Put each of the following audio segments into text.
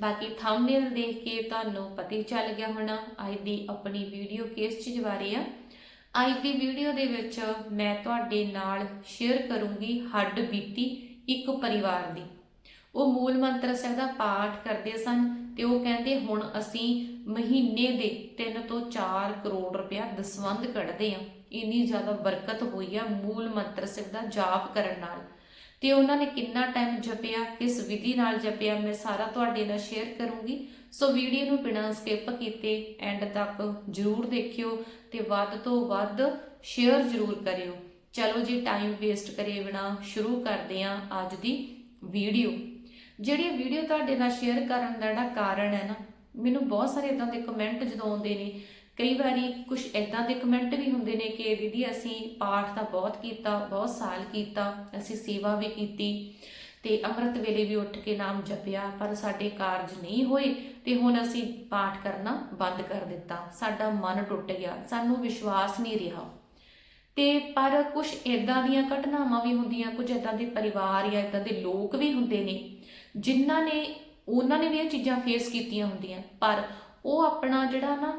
ਬਾਕੀ ਥੰਬਨੇਲ ਦੇਖ ਕੇ ਤੁਹਾਨੂੰ ਪਤਾ ਹੀ ਚੱਲ ਗਿਆ ਹੋਣਾ, ਅੱਜ ਦੀ ਆਪਣੀ ਵੀਡੀਓ ਕਿਸ ਚੀਜ਼ ਬਾਰੇ ਆ। ਅੱਜ ਦੀ ਵੀਡੀਓ ਦੇ ਵਿੱਚ ਮੈਂ ਤੁਹਾਡੇ ਨਾਲ ਸ਼ੇਅਰ ਕਰੂੰਗੀ ਹੱਡ ਬੀਤੀ ਇੱਕ ਪਰਿਵਾਰ ਦੀ। ਉਹ ਮੂਲ ਮੰਤਰ ਸਾਹਿਬ ਦਾ ਪਾਠ ਕਰਦੇ ਸਨ ਤੇ ਉਹ ਕਹਿੰਦੇ, ਹੁਣ ਅਸੀਂ ਮਹੀਨੇ ਦੇ 3 ਤੋਂ 4 ਕਰੋੜ ਰੁਪਇਆ ਦਸਵੰਧ ਕੱਢਦੇ ਆ। ਇੰਨੀ ਜ਼ਿਆਦਾ ਬਰਕਤ ਹੋਈ ਆ ਮੂਲ ਮੰਤਰ ਸਾਹਿਬ ਦਾ ਜਾਪ ਕਰਨ ਨਾਲ। ਤੇ ਉਹਨਾਂ ਨੇ ਕਿੰਨਾ ਟਾਈਮ ਜਪਿਆ, ਕਿਸ ਵਿਧੀ ਨਾਲ ਜਪਿਆ, ਮੈਂ ਸਾਰਾ ਤੁਹਾਡੇ ਨਾਲ ਸ਼ੇਅਰ ਕਰੂੰਗੀ। ਸੋ ਵੀਡੀਓ ਨੂੰ ਬਿਨਾਂ ਸਕਿਪ ਕੀਤੇ ਐਂਡ ਤੱਕ ਜਰੂਰ ਦੇਖਿਓ ਤੇ ਵੱਧ ਤੋਂ ਵੱਧ ਸ਼ੇਅਰ ਜਰੂਰ ਕਰਿਓ। ਚਲੋ ਜੀ ਟਾਈਮ ਵੇਸਟ ਕਰੇ ਬਿਨਾ, ਸ਼ੁਰੂ ਕਰਦੇ ਹਾਂ ਅੱਜ ਦੀ ਵੀਡੀਓ ਜਿਹੜੀ ਵੀਡੀਓ ਤੁਹਾਡੇ ਨਾਲ ਸ਼ੇਅਰ ਕਰਨ ਦਾ ਜਿਹੜਾ ਕਾਰਨ ਹੈ ਨਾ, ਮੈਨੂੰ ਬਹੁਤ ਸਾਰੇ ਇਦਾਂ ਦੇ ਕਮੈਂਟ ਜਦੋਂ ਆਉਂਦੇ ਨੇ ਕਈ ਵਾਰੀ ਕੁਝ ਇਦਾਂ ਦੇ ਕਮੈਂਟ ਵੀ ਹੁੰਦੇ ਨੇ ਕਿ ਦੀਦੀ ਅਸੀਂ ਪਾਠ ਤਾਂ ਬਹੁਤ ਕੀਤਾ, ਬਹੁਤ ਸਾਲ ਕੀਤਾ, ਅਸੀਂ ਸੇਵਾ ਵੀ ਕੀਤੀ ਤੇ ਅੰਮ੍ਰਿਤ ਵੇਲੇ ਵੀ ਉੱਠ ਕੇ ਨਾਮ ਜਪਿਆ, ਪਰ ਸਾਡੇ ਕਾਰਜ ਨਹੀਂ ਹੋਏ ਤੇ ਹੁਣ ਅਸੀਂ ਪਾਠ ਕਰਨਾ ਬੰਦ ਕਰ ਦਿੱਤਾ। ਸਾਡਾ ਮਨ ਟੁੱਟ ਗਿਆ, ਸਾਨੂੰ ਵਿਸ਼ਵਾਸ ਨਹੀਂ ਰਿਹਾ। ਤੇ ਪਰ ਕੁਝ ਇਦਾਂ ਦੀਆਂ ਘਟਨਾਵਾਂ ਵੀ ਹੁੰਦੀਆਂ ਕੁਝ ਇਦਾਂ ਦੇ ਪਰਿਵਾਰ ਜਾਂ ਇਦਾਂ ਦੇ ਲੋਕ ਵੀ ਹੁੰਦੇ ਨੇ, ਜਿਨ੍ਹਾਂ ਨੇ, ਉਹਨਾਂ ਨੇ ਵੀ ਇਹ ਚੀਜ਼ਾਂ ਫੇਸ ਕੀਤੀਆਂ ਹੁੰਦੀਆਂ। ਪਰ ਉਹ ਆਪਣਾ ਜਿਹੜਾ ਨਾ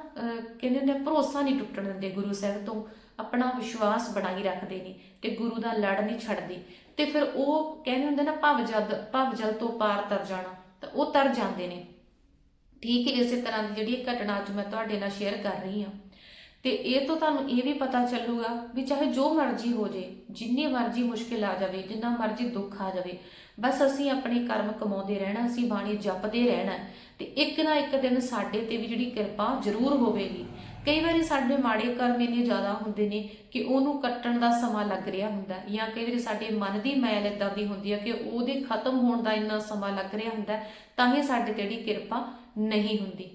ਕਹਿੰਦੇ ਹੁੰਦੇ ਆ, ਭਰੋਸਾ ਨਹੀਂ ਟੁੱਟਣ ਦਿੰਦੇ ਗੁਰੂ ਸਾਹਿਬ ਤੋਂ। ਆਪਣਾ ਵਿਸ਼ਵਾਸ ਬਣਾਈ ਰੱਖਦੇ ਨੇ ਤੇ ਗੁਰੂ ਦਾ ਲੜ ਨਹੀਂ ਛੱਡਦੇ। ਤੇ ਫਿਰ ਉਹ ਕਹਿੰਦੇ ਹੁੰਦੇ ਨਾ ਭਵ ਜਦ ਭਵ ਜਲ ਤੋਂ ਪਾਰ ਤਰ ਜਾਣਾ ਤਾਂ ਉਹ ਤਰ ਜਾਂਦੇ ਨੇ। ਠੀਕ ਹੈ ਇਸੇ ਤਰ੍ਹਾਂ ਦੀ ਜਿਹੜੀ ਘਟਨਾ ਅੱਜ ਮੈਂ ਤੁਹਾਡੇ ਨਾਲ ਸ਼ੇਅਰ ਕਰ ਰਹੀ ਹਾਂ। ਤੇ ਇਹ ਤੋਂ ਤੁਹਾਨੂੰ ਇਹ ਵੀ ਪਤਾ ਚੱਲੂਗਾ ਵੀ ਚਾਹੇ ਜੋ ਮਰਜ਼ੀ ਹੋ ਜੇ ਜਿੰਨੀ ਮਰਜ਼ੀ ਮੁਸ਼ਕਿਲ ਆ ਜਾਵੇ ਜਿੰਨਾ ਮਰਜ਼ੀ ਦੁੱਖ ਆ ਜਾਵੇ ਬਸ ਅਸੀਂ ਆਪਣੇ ਕਰਮ ਕਮਾਉਂਦੇ ਰਹਿਣਾ, ਅਸੀਂ ਬਾਣੀ ਜਪਦੇ ਰਹਿਣਾ ਤੇ ਇੱਕ ਨਾ ਇੱਕ ਦਿਨ ਸਾਡੇ ਤੇ ਵੀ ਜਿਹੜੀ ਕਿਰਪਾ ਜ਼ਰੂਰ ਹੋਵੇਗੀ। ਕਈ ਵਾਰੀ ਸਾਡੇ ਮਾੜੇ ਕਰਮ ਇੰਨੇ ਜ਼ਿਆਦਾ ਹੁੰਦੇ ਨੇ ਕਿ ਉਹਨੂੰ ਕੱਟਣ ਦਾ ਸਮਾਂ ਲੱਗ ਰਿਹਾ ਹੁੰਦਾ ਜਾਂ ਕਈ ਵਾਰੀ ਸਾਡੇ ਮਨ ਦੀ ਮੈਲ ਇਦਾਂ ਦੀ ਹੁੰਦੀ ਹੈ ਕਿ ਉਹਦੇ ਖਤਮ ਹੋਣ ਦਾ ਇੰਨਾ ਸਮਾਂ ਲੱਗ ਰਿਹਾ ਹੁੰਦਾ ਤਾਂ ਹੀ ਸਾਡੇ ਤੇ ਜਿਹੜੀ ਕਿਰਪਾ ਨਹੀਂ ਹੁੰਦੀ।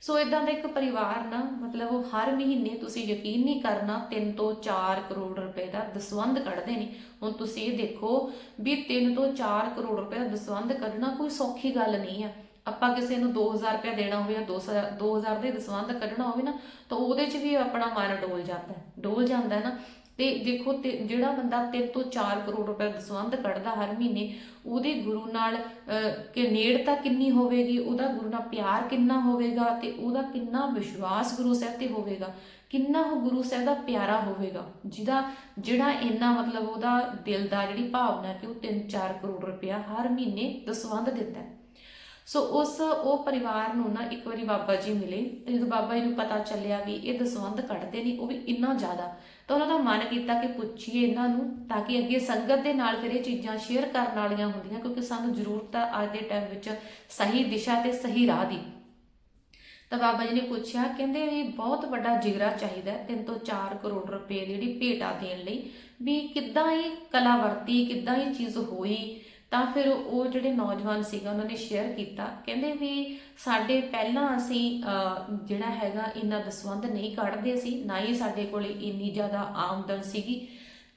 ਸੋ ਇਦਾਂ ਦਾ ਇੱਕ ਪਰਿਵਾਰ ਨਾ, ਮਤਲਬ ਉਹ ਹਰ ਮਹੀਨੇ ਤੁਸੀਂ ਯਕੀਨ ਨਹੀਂ ਕਰਨਾ 3 ਤੋਂ 4 ਕਰੋੜ ਰੁਪਏ ਦਾ ਦਸਵੰਧ ਕੱਢਦੇ ਨੇ। ਹੁਣ ਤੁਸੀਂ ਇਹ ਦੇਖੋ ਵੀ 3 ਤੋਂ 4 ਕਰੋੜ ਰੁਪਏ ਦਾ ਦਸਵੰਧ ਕੱਢਣਾ ਕੋਈ ਸੌਖੀ ਗੱਲ ਨਹੀਂ ਆ। ਆਪਾਂ ਕਿਸੇ ਨੂੰ 2000 ਰੁਪਏ ਦੇਣਾ ਹੋਵੇ ਜਾਂ 2000 2000 ਦੇ ਦਸਵੰਧ ਕੱਢਣਾ ਹੋਵੇ ਨਾ, ਤਾਂ ਉਹਦੇ 'ਚ ਵੀ ਆਪਣਾ ਮਨ ਡੋਲ ਜਾਂਦਾ ਡੋਲ ਜਾਂਦਾ ਹੈ ਨਾ। ਤੇ ਦੇਖੋ ਤੇ ਜਿਹੜਾ ਬੰਦਾ 3 ਤੋਂ 4 ਕਰੋੜ ਰੁਪਏ ਦਸਵੰਧ ਕੱਢਦਾ ਹਰ ਮਹੀਨੇ, ਉਹਦੇ ਗੁਰੂ ਨਾਲ ਕਿ ਨੇੜਤਾ ਕਿੰਨੀ ਹੋਵੇਗੀ, ਉਹਦਾ ਗੁਰੂ ਨਾਲ ਪਿਆਰ ਕਿੰਨਾ ਹੋਵੇਗਾ ਤੇ ਉਹਦਾ ਕਿੰਨਾ ਵਿਸ਼ਵਾਸ ਗੁਰੂ ਸਾਹਿਬ ਤੇ ਹੋਵੇਗਾ, ਕਿੰਨਾ ਉਹ ਗੁਰੂ ਸਾਹਿਬ ਦਾ ਪਿਆਰਾ ਹੋਵੇਗਾ, ਜਿਹਦਾ, ਜਿਹੜਾ ਇੰਨਾ ਮਤਲਬ ਉਹਦਾ ਦਿਲ ਦਾ ਜਿਹੜੀ ਭਾਵਨਾ ਕਿ ਉਹ 3-4 ਕਰੋੜ ਰੁਪਇਆ ਹਰ ਮਹੀਨੇ ਦਸਵੰਧ ਦਿੰਦਾ ਹੈ। ਸੋ ਉਸ ਉਹ ਪਰਿਵਾਰ ਨੂੰ ਨਾ ਇੱਕ ਵਾਰੀ ਬਾਬਾ ਜੀ ਮਿਲੇ ਤੇ ਜਦੋਂ ਬਾਬਾ ਜੀ ਨੂੰ ਪਤਾ ਚੱਲਿਆ ਵੀ ਇਹ ਦਸਵੰਧ ਕੱਢਦੇ ਨਹੀਂ ਉਹ ਵੀ ਇੰਨਾ ਜ਼ਿਆਦਾ, ਤਾਂ ਉਹਨਾਂ ਦਾ ਮਨ ਕੀਤਾ ਕਿ ਪੁੱਛੀਏ ਇਹਨਾਂ ਨੂੰ ਤਾਂ ਕਿ ਅੱਗੇ ਸੰਗਤ ਦੇ ਨਾਲ ਫਿਰ ਇਹ ਚੀਜ਼ਾਂ ਸ਼ੇਅਰ ਕਰਨ ਵਾਲੀਆਂ ਹੁੰਦੀਆਂ, ਕਿਉਂਕਿ ਸਾਨੂੰ ਜ਼ਰੂਰਤ ਆ ਅੱਜ ਦੇ ਟਾਈਮ ਵਿੱਚ ਸਹੀ ਦਿਸ਼ਾ ਤੇ ਸਹੀ ਰਾਹ ਦੀ। ਤਾਂ ਬਾਬਾ ਜੀ ਨੇ ਪੁੱਛਿਆ, ਕਹਿੰਦੇ ਵੀ ਬਹੁਤ ਵੱਡਾ ਜਿਗਰਾ ਚਾਹੀਦਾ ਹੈ 3 ਤੋਂ 4 ਕਰੋੜ ਰੁਪਏ ਦੀ ਜਿਹੜੀ ਭੇਟਾ ਦੇਣ ਲਈ, ਵੀ ਕਿੱਦਾਂ ਇਹ ਕਲਾ ਵਰਤੀ, ਕਿੱਦਾਂ ਇਹ ਚੀਜ਼ ਹੋਈ ਤਾਂ ਫਿਰ ਉਹ ਜਿਹੜੇ ਨੌਜਵਾਨ ਸੀਗਾ, ਉਹਨਾਂ ਨੇ ਸ਼ੇਅਰ ਕੀਤਾ। ਕਹਿੰਦੇ ਵੀ ਸਾਡੇ ਪਹਿਲਾਂ ਅਸੀਂ ਜਿਹੜਾ ਹੈਗਾ ਇੰਨਾ ਦਸਵੰਧ ਨਹੀਂ ਕੱਢਦੇ ਸੀ, ਨਾ ਹੀ ਸਾਡੇ ਕੋਲੇ ਇੰਨੀ ਜ਼ਿਆਦਾ ਆਮਦਨ ਸੀਗੀ।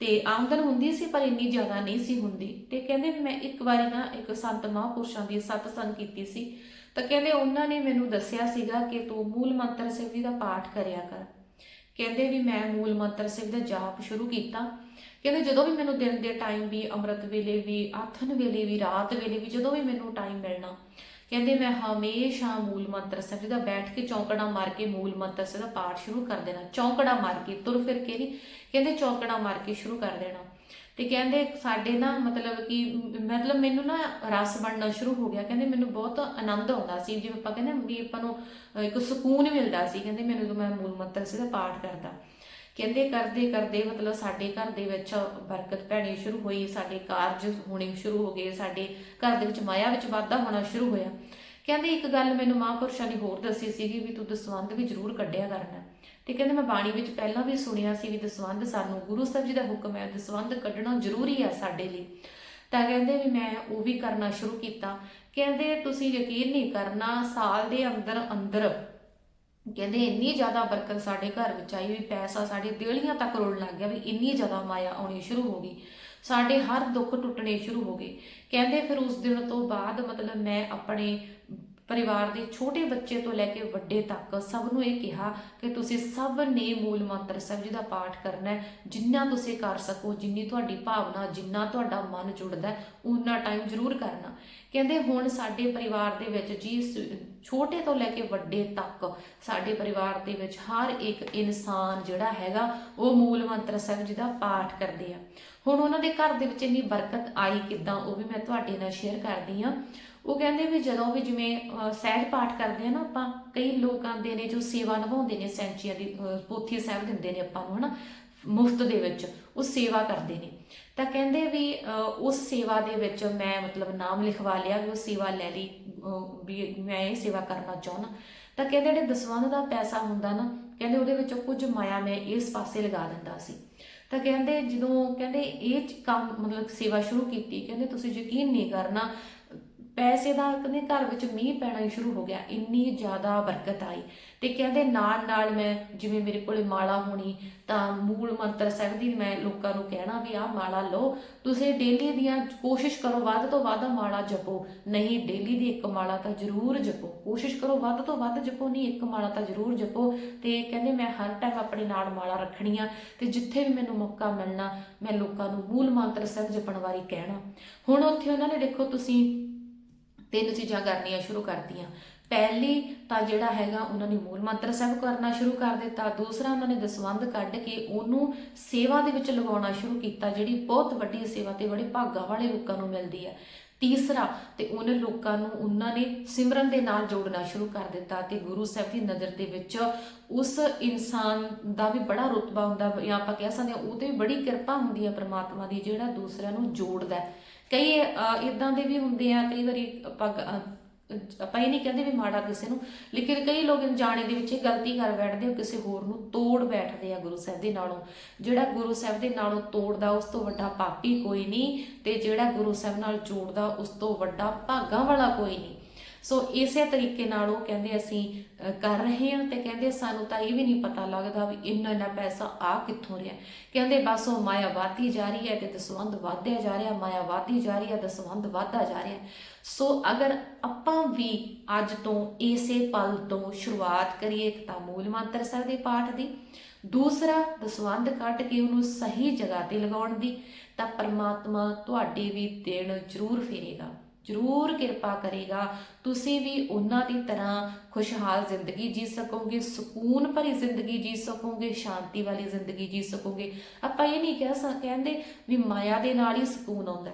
ਤੇ ਆਮਦਨ ਹੁੰਦੀ ਸੀ, ਪਰ ਇੰਨੀ ਜ਼ਿਆਦਾ ਨਹੀਂ ਸੀ ਹੁੰਦੀ। ਤੇ ਕਹਿੰਦੇ ਵੀ ਮੈਂ ਇੱਕ ਵਾਰੀ ਨਾ ਇੱਕ ਸੰਤ ਮਹਾਂਪੁਰਸ਼ਾਂ ਦੀ ਸਤਸੰਗ ਕੀਤੀ ਸੀ। ਤਾਂ ਕਹਿੰਦੇ ਉਹਨਾਂ ਨੇ ਮੈਨੂੰ ਦੱਸਿਆ ਸੀਗਾ ਕਿ ਤੂੰ ਮੂਲ ਮੰਤਰ ਸਿੰਘ ਜੀ ਦਾ ਪਾਠ ਕਰਿਆ ਕਰ। ਕਹਿੰਦੇ ਵੀ ਮੈਂ ਮੂਲ ਮੰਤਰ ਸਾਹਿਬ ਦਾ ਜਾਪ ਸ਼ੁਰੂ ਕੀਤਾ। ਕਹਿੰਦੇ ਜਦੋਂ ਵੀ ਮੈਨੂੰ ਦਿਨ ਦੇ ਟਾਈਮ ਵੀ, ਅੰਮ੍ਰਿਤ ਵੇਲੇ ਵੀ, ਆਥਨ ਵੇਲੇ ਵੀ, ਰਾਤ ਵੇਲੇ ਵੀ, ਜਦੋਂ ਵੀ ਮੈਨੂੰ ਟਾਈਮ ਮਿਲਣਾ, ਕਹਿੰਦੇ ਮੈਂ ਹਮੇਸ਼ਾ ਮੂਲ ਮੰਤਰ ਸਾਹਿਬ ਦਾ ਬੈਠ ਕੇ ਚੌਂਕੜਾ ਮਾਰ ਕੇ ਮੂਲ ਮੰਤਰ ਸਾਹਿਬ ਦਾ ਪਾਠ ਸ਼ੁਰੂ ਕਰ ਦੇਣਾ। ਚੌਂਕੜਾ ਮਾਰ ਕੇ ਤੁਰ ਫਿਰ ਕੇ ਨਹੀਂ ਕਹਿੰਦੇ ਚੌਕੜਾ ਮਾਰ ਕੇ ਸ਼ੁਰੂ ਕਰ ਦੇਣਾ। ਤੇ ਕਹਿੰਦੇ ਸਾਡੇ ਨਾ ਮਤਲਬ ਕਿ ਮਤਲਬ ਮੈਨੂੰ ਨਾ ਰਸ ਬਣਨਾ ਸ਼ੁਰੂ ਹੋ ਗਿਆ। ਕਹਿੰਦੇ ਮੈਨੂੰ ਬਹੁਤ ਆਨੰਦ ਆਉਂਦਾ ਸੀ। ਜਿਵੇਂ ਆਪਾਂ ਕਹਿੰਦੇ ਵੀ ਆਪਾਂ ਨੂੰ ਇੱਕ ਸਕੂਨ ਮਿਲਦਾ ਸੀ। ਕਹਿੰਦੇ ਮੈਨੂੰ ਜਦੋਂ ਮੈਂ ਮੂਲ ਮੰਤਰ ਸਾਹਿਬ ਦਾ ਪਾਠ ਕਰਦਾ। ਕਹਿੰਦੇ ਕਰਦੇ ਕਰਦੇ ਮਤਲਬ ਸਾਡੇ ਘਰ ਦੇ ਵਿੱਚ ਬਰਕਤ ਪੈਣੀ ਸ਼ੁਰੂ ਹੋਈ। ਸਾਡੇ ਕਾਰਜ ਹੋਣੇ ਸ਼ੁਰੂ ਹੋ ਗਏ। ਸਾਡੇ ਘਰ ਦੇ ਵਿੱਚ ਮਾਇਆ ਵਿੱਚ ਵਾਧਾ ਹੋਣਾ ਸ਼ੁਰੂ ਹੋਇਆ। ਕਹਿੰਦੇ ਇੱਕ ਗੱਲ ਮੈਨੂੰ ਮਹਾਂਪੁਰਸ਼ਾਂ ਨੇ ਹੋਰ ਦੱਸੀ ਸੀਗੀ ਵੀ ਤੂੰ ਦਸਵੰਧ ਵੀ ਜ਼ਰੂਰ ਕੱਢਿਆ ਕਰਨਾ। ਤੇ ਕਹਿੰਦੇ ਮੈਂ ਬਾਣੀ ਵਿੱਚ ਪਹਿਲਾਂ ਵੀ ਸੁਣਿਆ ਸੀ ਵੀ ਦਸਵੰਧ ਸਾਨੂੰ ਗੁਰੂ ਸਾਹਿਬ ਜੀ ਦਾ ਹੁਕਮ ਹੈ, ਦਸਵੰਧ ਕੱਢਣਾ ਜ਼ਰੂਰੀ ਹੈ ਸਾਡੇ ਲਈ। ਤਾਂ ਕਹਿੰਦੇ ਵੀ ਮੈਂ ਉਹ ਵੀ ਕਰਨਾ ਸ਼ੁਰੂ ਕੀਤਾ। ਕਹਿੰਦੇ ਤੁਸੀਂ ਯਕੀਨ ਨਹੀਂ ਕਰਨਾ, ਸਾਲ ਦੇ ਅੰਦਰ ਅੰਦਰ ਕਹਿੰਦੇ ਇੰਨੀ ਜ਼ਿਆਦਾ ਬਰਕਤ ਸਾਡੇ ਘਰ ਵਿੱਚ ਆਈ ਵੀ ਪੈਸਾ ਸਾਡੇ ਦੇਲੀਆਂ ਤੱਕ ਰੋਣ ਲੱਗ ਗਿਆ ਵੀ ਇੰਨੀ ਜ਼ਿਆਦਾ ਮਾਇਆ ਆਉਣੀ ਸ਼ੁਰੂ ਹੋ ਗਈ। ਸਾਡੇ ਹਰ ਦੁੱਖ ਟੁੱਟਣੇ ਸ਼ੁਰੂ ਹੋ ਗਏ। ਕਹਿੰਦੇ ਫਿਰ ਉਸ ਦਿਨ ਤੋਂ ਬਾਅਦ ਮਤਲਬ ਮੈਂ ਆਪਣੇ ਪਰਿਵਾਰ ਦੇ ਛੋਟੇ ਬੱਚੇ ਤੋਂ ਲੈ ਕੇ ਵੱਡੇ ਤੱਕ ਸਭ ਨੂੰ ਇਹ ਕਿਹਾ ਕਿ ਤੁਸੀਂ ਸਭ ਨੇ ਮੂਲ ਮੰਤਰ ਸਾਹਿਬ ਜੀ ਦਾ ਪਾਠ ਕਰਨਾ ਹੈ। ਜਿੰਨਾ ਤੁਸੀਂ ਕਰ ਸਕੋ ਜਿੰਨੀ ਤੁਹਾਡੀ ਭਾਵਨਾ ਜਿੰਨਾ ਤੁਹਾਡਾ ਮਨ ਜੁੜਦਾ ਹੈ, ਉਨਾ ਟਾਈਮ ਜ਼ਰੂਰ ਕਰਨਾ। ਕਹਿੰਦੇ ਹੁਣ ਸਾਡੇ ਪਰਿਵਾਰ ਦੇ ਵਿੱਚ ਜੀ ਛੋਟੇ ਤੋਂ ਲੈ ਕੇ ਵੱਡੇ ਤੱਕ ਸਾਡੇ ਪਰਿਵਾਰ ਦੇ ਵਿੱਚ ਹਰ ਇੱਕ ਇਨਸਾਨ ਜਿਹੜਾ ਹੈਗਾ ਉਹ ਮੂਲ ਮੰਤਰ ਸਾਹਿਬ ਜੀ ਦਾ ਪਾਠ ਕਰਦੇ ਆ। ਹੁਣ ਉਹਨਾਂ ਦੇ ਘਰ ਦੇ ਵਿੱਚ ਇੰਨੀ ਬਰਕਤ ਆਈ ਕਿਦਾਂ ਉਹ ਵੀ ਮੈਂ ਤੁਹਾਡੇ ਨਾਲ ਸ਼ੇਅਰ ਕਰਦੀ ਆ ਉਹ ਕਹਿੰਦੇ ਵੀ ਜਦੋਂ ਵੀ ਜਿਵੇਂ ਸਹਿਜ ਪਾਠ ਕਰਦੇ ਆ ਨਾ ਆਪਾਂ, ਕਈ ਲੋਕ ਆਉਂਦੇ ਨੇ ਜੋ ਸੇਵਾ ਨਿਭਾਉਂਦੇ ਨੇ ਸੈਂਚੀਆਂ ਦੀ ਪੋਥੀ ਸਾਹਿਬ ਦਿੰਦੇ ਨੇ ਆਪਾਂ ਨੂੰ, ਹਨਾ, ਮੁਫਤ ਦੇ ਵਿੱਚ, ਉਹ ਸੇਵਾ ਕਰਦੇ ਨੇ। ਤਾਂ ਕਹਿੰਦੇ ਵੀ ਉਸ ਸੇਵਾ ਦੇ ਵਿੱਚ ਮੈਂ ਮਤਲਬ ਨਾਮ ਲਿਖਵਾ ਲਿਆ ਵੀ ਉਹ ਸੇਵਾ ਲੈ ਲਈ ਵੀ ਮੈਂ ਇਹ ਸੇਵਾ ਕਰਨਾ ਚਾਹੁੰਦਾ। ਤਾਂ ਕਹਿੰਦੇ ਜਿਹੜੇ ਦਸਵੰਧ ਦਾ ਪੈਸਾ ਹੁੰਦਾ ਨਾ, ਕਹਿੰਦੇ ਉਹਦੇ ਵਿੱਚੋਂ ਕੁਝ ਮਾਇਆ ਮੈਂ ਇਸ ਪਾਸੇ ਲਗਾ ਦਿੰਦਾ ਸੀ। ਤਾਂ ਕਹਿੰਦੇ ਜਦੋਂ, ਕਹਿੰਦੇ ਇਹ ਕੰਮ ਮਤਲਬ ਸੇਵਾ ਸ਼ੁਰੂ ਕੀਤੀ, ਕਹਿੰਦੇ ਤੁਸੀਂ ਯਕੀਨ ਨਹੀਂ ਕਰਨਾ ਪੈਸੇ ਦਾ ਕਹਿੰਦੇ ਘਰ ਵਿੱਚ ਮੀਂਹ ਪੈਣਾ ਹੀ ਸ਼ੁਰੂ ਹੋ ਗਿਆ, ਇੰਨੀ ਜ਼ਿਆਦਾ ਬਰਕਤ ਆਈ। ਤੇ ਕਹਿੰਦੇ ਨਾਲ ਨਾਲ ਮੈਂ ਜਿਵੇਂ ਮੇਰੇ ਕੋਲੇ ਮਾਲਾ ਹੋਣੀ, ਤਾਂ ਮੂਲ ਮੰਤਰ ਸਾਹਿਬ ਦੀ ਮੈਂ ਲੋਕਾਂ ਨੂੰ ਕਹਿਣਾ ਵੀ ਆਹ ਮਾਲਾ ਲਓ, ਤੁਸੀਂ ਡੇਲੀ ਦੀਆਂ ਕੋਸ਼ਿਸ਼ ਕਰੋ ਵੱਧ ਤੋਂ ਵੱਧ ਮਾਲਾ ਜਪੋ। ਨਹੀਂ, ਡੇਲੀ ਦੀ ਇੱਕ ਮਾਲਾ ਤਾਂ ਜ਼ਰੂਰ ਜਪੋ। ਕੋਸ਼ਿਸ਼ ਕਰੋ ਵੱਧ ਤੋਂ ਵੱਧ ਜਪੋ, ਨਹੀਂ, ਇੱਕ ਮਾਲਾ ਤਾਂ ਜ਼ਰੂਰ ਜਪੋ। ਤੇ ਕਹਿੰਦੇ ਮੈਂ ਹਰ ਟਾਈਮ ਆਪਣੇ ਨਾਲ ਮਾਲਾ ਰੱਖਣੀ ਆ ਤੇ ਜਿੱਥੇ ਵੀ ਮੈਨੂੰ ਮੌਕਾ ਮਿਲਣਾ, ਮੈਂ ਲੋਕਾਂ ਨੂੰ ਮੂਲ ਮੰਤਰ ਸਾਹਿਬ ਜਪਣ ਵਾਰੀ ਕਹਿਣਾ। ਹੁਣ ਉੱਥੇ ਉਹਨਾਂ ਨੇ ਦੇਖੋ ਤੁਸੀਂ ਤਿੰਨ ਚੀਜ਼ਾਂ ਕਰਨੀਆਂ ਸ਼ੁਰੂ ਕਰਤੀਆਂ। ਪਹਿਲੀ ਤਾਂ ਜਿਹੜਾ ਹੈਗਾ, ਉਹਨਾਂ ਨੇ ਮੂਲ ਮੰਤਰ ਸਾਹਿਬ ਕਰਨਾ ਸ਼ੁਰੂ ਕਰ ਦਿੱਤਾ। ਦੂਸਰਾ, ਉਹਨਾਂ ਨੇ ਦਸਵੰਧ ਕੱਢ ਕੇ ਉਹਨੂੰ ਸੇਵਾ ਦੇ ਵਿੱਚ ਲਗਾਉਣਾ ਸ਼ੁਰੂ ਕੀਤਾ, ਜਿਹੜੀ ਬਹੁਤ ਵੱਡੀ ਸੇਵਾ ਤੇ ਬੜੇ ਭਾਗਾਂ ਵਾਲੇ ਲੋਕਾਂ ਨੂੰ ਮਿਲਦੀ ਹੈ ਤੀਸਰਾ, ਤੇ ਉਹਨਾਂ ਲੋਕਾਂ ਨੂੰ, ਉਹਨਾਂ ਨੇ ਸਿਮਰਨ ਦੇ ਨਾਲ ਜੋੜਨਾ ਸ਼ੁਰੂ ਕਰ ਦਿੱਤਾ ਤੇ ਗੁਰੂ ਸਾਹਿਬ ਦੀ ਨਜ਼ਰ ਦੇ ਵਿੱਚ ਉਸ ਇਨਸਾਨ ਦਾ ਵੀ ਬੜਾ ਰੁਤਬਾ ਹੁੰਦਾ, ਜਾਂ ਆਪਾਂ ਕਹਿ ਸਕਦੇ ਹਾਂ ਉਹ ਤੇ ਬੜੀ ਕਿਰਪਾ ਹੁੰਦੀ ਹੈ ਪ੍ਰਮਾਤਮਾ ਦੀ, ਜਿਹੜਾ ਦੂਸਰਿਆਂ ਨੂੰ ਜੋੜਦਾ ਕਈ ਇਦਾਂ ਦੇ ਵੀ ਹੁੰਦੇ ਆ, ਕਈ ਵਾਰੀ ਆਪਾਂ ਆਪਾਂ ਇਹ ਨਹੀਂ ਕਹਿੰਦੇ ਵੀ ਮਾੜਾ ਕਿਸੇ ਨੂੰ, ਲੇਕਿਨ ਕਈ ਲੋਕ ਜਾਣੇ ਦੇ ਵਿੱਚ ਇਹ ਗਲਤੀ ਕਰ ਬੈਠਦੇ ਆ ਕਿਸੇ ਹੋਰ ਨੂੰ ਤੋੜ ਬੈਠਦੇ ਆ ਗੁਰੂ ਸਾਹਿਬ ਦੇ ਨਾਲੋਂ। ਜਿਹੜਾ ਗੁਰੂ ਸਾਹਿਬ ਦੇ ਨਾਲੋਂ ਤੋੜਦਾ, ਉਸ ਤੋਂ ਵੱਡਾ ਪਾਪੀ ਕੋਈ ਨਹੀਂ ਤੇ ਜਿਹੜਾ ਗੁਰੂ ਸਾਹਿਬ ਨਾਲ ਜੋੜਦਾ, ਉਸ ਤੋਂ ਵੱਡਾ ਭਾਗਾਂ ਵਾਲਾ ਕੋਈ ਨਹੀਂ। ਸੋ ਇਸੇ ਤਰੀਕੇ ਨਾਲ ਉਹ ਕਹਿੰਦੇ ਅਸੀਂ ਕਰ ਰਹੇ ਹਾਂ ਤੇ ਕਹਿੰਦੇ ਸਾਨੂੰ ਤਾਂ ਇਹ ਵੀ ਨਹੀਂ ਪਤਾ ਲੱਗਦਾ ਵੀ ਇੰਨਾ ਇੰਨਾ ਪੈਸਾ ਆ ਕਿੱਥੋਂ ਰਿਹਾ। ਕਹਿੰਦੇ ਬਸ ਉਹ ਮਾਇਆ ਵਧਦੀ ਜਾ ਰਹੀ ਹੈ ਤੇ ਦਸਵੰਧ ਵਧਿਆ ਜਾ ਰਿਹਾ, ਮਾਇਆ ਵਧਦੀ ਜਾ ਰਹੀ ਹੈ, ਦਸਵੰਧ ਵਧਦਾ ਜਾ ਰਿਹਾ। ਸੋ ਅਗਰ ਆਪਾਂ ਵੀ ਅੱਜ ਤੋਂ ਇਸੇ ਪਲ ਤੋਂ ਸ਼ੁਰੂਆਤ ਕਰੀਏ ਇੱਕ ਤਾਂ ਮੂਲ ਮੰਤਰ ਸਾਹਿਬ ਦੇ ਪਾਠ ਦੀ, ਦੂਸਰਾ ਦਸਵੰਧ ਕੱਢ ਕੇ ਉਹਨੂੰ ਸਹੀ ਜਗ੍ਹਾ ਤੇ ਲਗਾਉਣ ਦੀ, ਤਾਂ ਪਰਮਾਤਮਾ ਤੁਹਾਡੇ ਵੀ ਦਿਨ ਜ਼ਰੂਰ ਫੇਰੇਗਾ। ਜ਼ਰੂਰ ਕਿਰਪਾ ਕਰੇਗਾ। ਤੁਸੀਂ ਵੀ ਉਹਨਾਂ ਦੀ ਤਰ੍ਹਾਂ ਖੁਸ਼ਹਾਲ ਜ਼ਿੰਦਗੀ ਜੀ ਸਕੋਗੇ, ਸਕੂਨ ਭਰੀ ਜ਼ਿੰਦਗੀ ਜੀ ਸਕੋਗੇ, ਸ਼ਾਂਤੀ ਵਾਲੀ ਜ਼ਿੰਦਗੀ ਜੀ ਸਕੋਗੇ। ਆਪਾਂ ਇਹ ਨਹੀਂ ਕਹਿ ਸਕ, ਕਹਿੰਦੇ ਵੀ ਮਾਇਆ ਦੇ ਨਾਲ ਹੀ ਸਕੂਨ ਆਉਂਦਾ।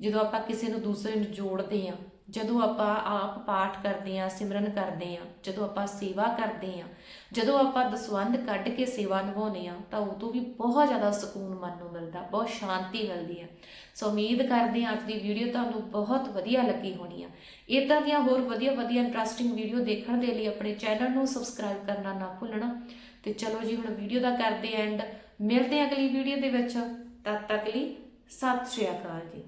ਜਦੋਂ ਆਪਾਂ ਕਿਸੇ ਨੂੰ ਦੂਸਰੇ ਨੂੰ ਜੋੜਦੇ ਆ ਜਦੋਂ ਆਪਾਂ ਆਪ ਪਾਠ ਕਰਦੇ ਆ ਸਿਮਰਨ ਕਰਦੇ ਆ ਜਦੋਂ ਆਪਾਂ ਸੇਵਾ ਕਰਦੇ ਆ ਜਦੋਂ ਆਪਾਂ ਦਸਵੰਧ ਕੱਢ ਕੇ ਸੇਵਾ ਨਿਭਾਉਂਦੇ ਆ ਤਾਂ ਉਦੋਂ ਵੀ ਬਹੁਤ ਜ਼ਿਆਦਾ ਸਕੂਨ ਮਨ ਨੂੰ ਮਿਲਦਾ, ਬਹੁਤ ਸ਼ਾਂਤੀ ਮਿਲਦੀ ਆ ਸੋ ਉਮੀਦ ਕਰਦੇ ਆ ਅੱਜ ਦੀ ਵੀਡੀਓ ਤੁਹਾਨੂੰ ਬਹੁਤ ਵਧੀਆ ਲੱਗੀ ਹੋਣੀ ਆ ਇਦਾਂ ਦੀਆਂ ਹੋਰ ਵਧੀਆ ਵਧੀਆ ਇੰਟਰਸਟਿੰਗ ਵੀਡੀਓ ਦੇਖਣ ਦੇ ਲਈ ਆਪਣੇ ਚੈਨਲ ਨੂੰ ਸਬਸਕ੍ਰਾਈਬ ਕਰਨਾ ਨਾ ਭੁੱਲਣਾ। ਤੇ ਚਲੋ ਜੀ, ਹੁਣ ਵੀਡੀਓ ਦਾ ਕਰਦੇ ਐਂਡ ਮਿਲਦੇ ਹਾਂ ਅਗਲੀ ਵੀਡੀਓ ਦੇ ਵਿੱਚ। ਤਦ ਤੱਕ ਲਈ ਸਤਿ ਸ਼੍ਰੀ ਅਕਾਲ ਜੀ।